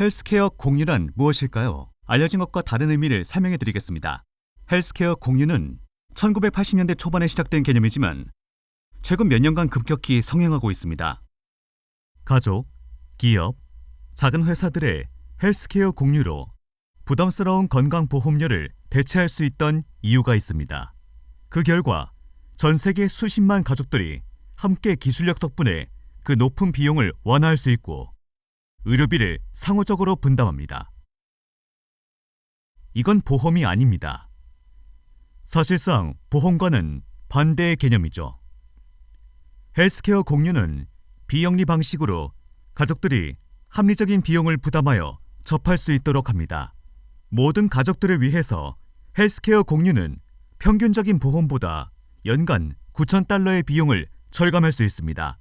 헬스케어 공유란 무엇일까요? 알려진 것과 다른 의미를 설명해 드리겠습니다. 헬스케어 공유는 1980년대 초반에 시작된 개념이지만 최근 몇 년간 급격히 성행하고 있습니다. 가족, 기업, 작은 회사들의 헬스케어 공유로 부담스러운 건강보험료를 대체할 수 있던 이유가 있습니다. 그 결과 전 세계 수십만 가족들이 함께 기술력 덕분에 그 높은 비용을 완화할 수 있고 의료비를 상호적으로 분담합니다. 이건 보험이 아닙니다. 사실상 보험과는 반대의 개념이죠. 헬스케어 공유는 비영리 방식으로 가족들이 합리적인 비용을 부담하여 접할 수 있도록 합니다. 모든 가족들을 위해서 헬스케어 공유는 평균적인 보험보다 연간 9,000달러의 비용을 절감할 수 있습니다.